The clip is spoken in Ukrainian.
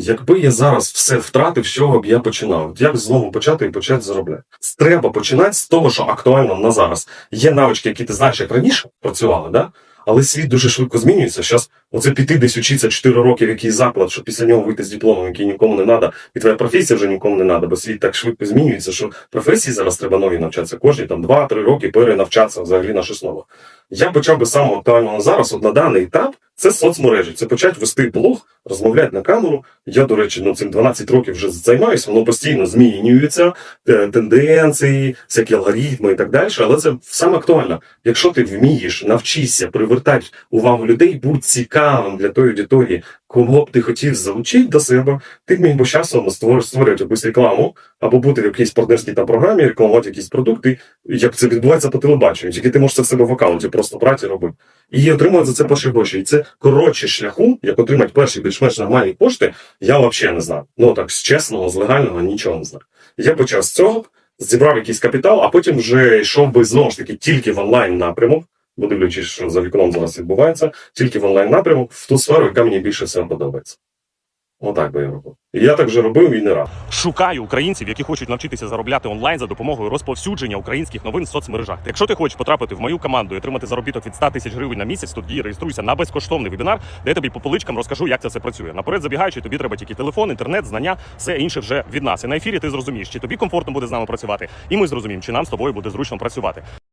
Якби я зараз все втратив, з чого б я починав? Як знову почати і почати заробляти? Треба починати з того, що актуально на зараз. Є навички, які ти знаєш, як раніше працювали, да? але світ дуже швидко змінюється. Зараз оце піти десь учитися 4 роки в якийсь заклад, щоб після нього вийти з дипломом, який нікому не треба, і твоя професія вже нікому не треба, бо світ так швидко змінюється, що професії зараз треба нові навчатися. Кожні там 2-3 роки перенавчатися взагалі на щось нове. Я почав би саме актуально на зараз, от на даний етап, це соцмережі. Це почати вести блог, розмовляти на камеру. Я, до речі, ну цим 12 років вже займаюся, воно постійно змінюється, е, тенденції, всякі алгоритми і так далі. Але це саме актуально. Якщо ти вмієш, навчися привертати увагу людей, будь цікавим для тої аудиторії, кого б ти хотів залучити до себе, ти міг би часом створ- створювати якусь рекламу або бути в якійсь партнерській там програмі, рекламувати якісь продукти, як це відбувається по телебаченню, тільки ти можеш це в себе в аккаунті просто брати і робити. І отримувати за це перші гроші. І це коротше шляху, як отримати перші більш-менш нормальні кошти, я взагалі не знаю. Ну так, з чесного, з легального нічого не знаю. Я почав з цього, зібрав якийсь капітал, а потім вже йшов би знову ж таки тільки в онлайн напрямок. Бо дивлячись, що за вікном зараз відбувається, тільки в онлайн напрямок в ту сферу, яка мені більше всього подобається. Отак би я робив. Я так вже робив і не раз. Шукаю українців, які хочуть навчитися заробляти онлайн за допомогою розповсюдження українських новин в соцмережах. Якщо ти хочеш потрапити в мою команду і отримати заробіток від 100 тисяч гривень на місяць, тоді реєструйся на безкоштовний вебінар, де я тобі по поличкам розкажу, як це все працює. Наперед забігаючи, тобі треба тільки телефон, інтернет, знання, все інше вже від нас. І на ефірі ти зрозумієш, чи тобі комфортно буде з нами працювати, і ми зрозуміємо, чи нам з тобою буде зручно працювати.